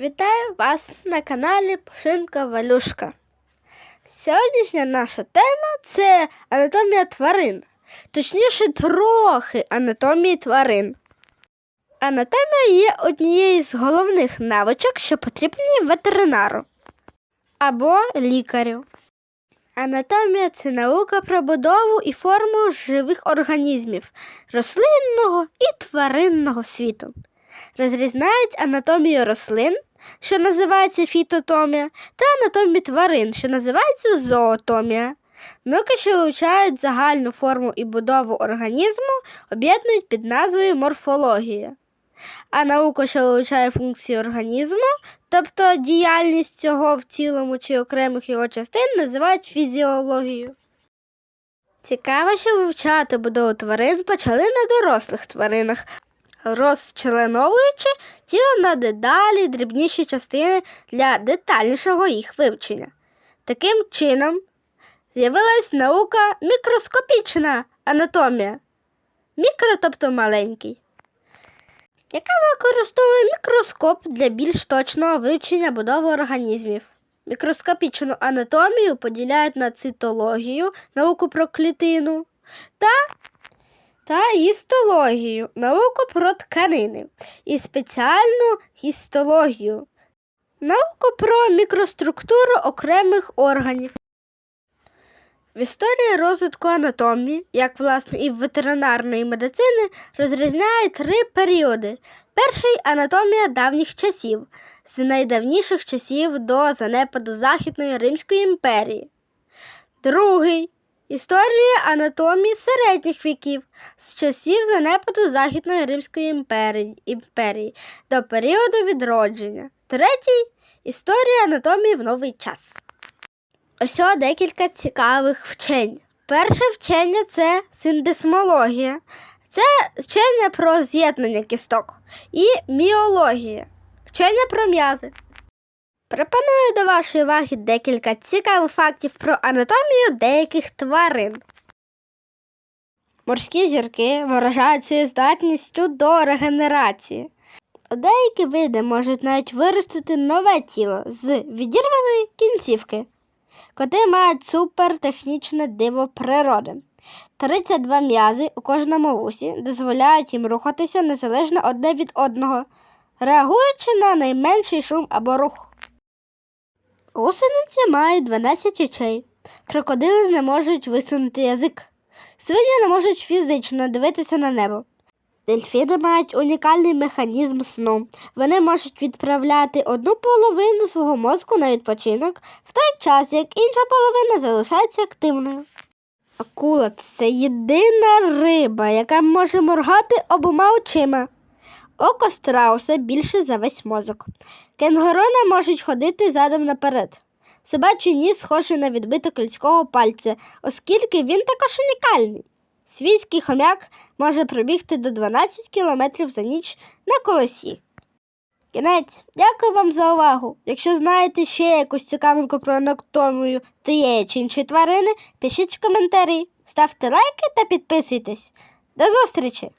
Вітаю вас на каналі Пушинка Валюшка. Сьогоднішня наша тема це анатомія тварин. Точніше, трохи анатомії тварин. Анатомія є однією з головних навичок, що потрібні ветеринару або лікарю. Анатомія це наука про будову і форму живих організмів рослинного і тваринного світу. Розрізняють анатомію рослин, що називається фітотомія, та анатомію тварин, що називається зоотомія. Науки, що вивчають загальну форму і будову організму, об'єднують під назвою морфологія. А наука, що вивчає функції організму, тобто діяльність цього в цілому чи окремих його частин, називають фізіологією. Цікаво, що вивчати будову тварин почали на дорослих тваринах, розчленовуючи тіло на дедалі дрібніші частини для детальнішого їх вивчення. Таким чином з'явилась наука мікроскопічна анатомія, мікро, тобто маленький, яка використовує мікроскоп для більш точного вивчення будови організмів. Мікроскопічну анатомію поділяють на цитологію, науку про клітину та та гістологію, науку про тканини і спеціальну гістологію, науку про мікроструктуру окремих органів. В історії розвитку анатомії, як власне і ветеринарної медицини, розрізняють три періоди. Перший анатомія давніх часів, з найдавніших часів до занепаду Західної Римської імперії. Другий Історія анатомії середніх віків з часів занепаду Західної Римської імперії, імперії до періоду відродження. Третій історія анатомії в новий час. Ось декілька цікавих вчень. Перше вчення це синдесмологія. Це вчення про з'єднання кісток і міологія, вчення про м'язи. Пропоную до вашої уваги декілька цікавих фактів про анатомію деяких тварин. Морські зірки виражають свою здатністю до регенерації. Деякі види можуть навіть виростити нове тіло з відірваної кінцівки. Коти мають супертехнічне диво природи. 32 м'язи у кожному вусі дозволяють їм рухатися незалежно одне від одного, реагуючи на найменший шум або рух. Гусениці мають 12 очей. Крокодили не можуть висунути язик. Свині не можуть фізично дивитися на небо. Дельфіни мають унікальний механізм сну. Вони можуть відправляти одну половину свого мозку на відпочинок в той час, як інша половина залишається активною. Акула це єдина риба, яка може моргати обома очима. Око страуса більше за весь мозок. Кенгуру не можуть ходити задом наперед. Собачий ніс схожий на відбиток людського пальця, оскільки він також унікальний. Свійський хомяк може пробігти до 12 км за ніч на колесі. Кінець, дякую вам за увагу. Якщо знаєте ще якусь цікавинку про анатомію тієї чи іншої тварини, пишіть в коментарі, ставте лайки та підписуйтесь. До зустрічі!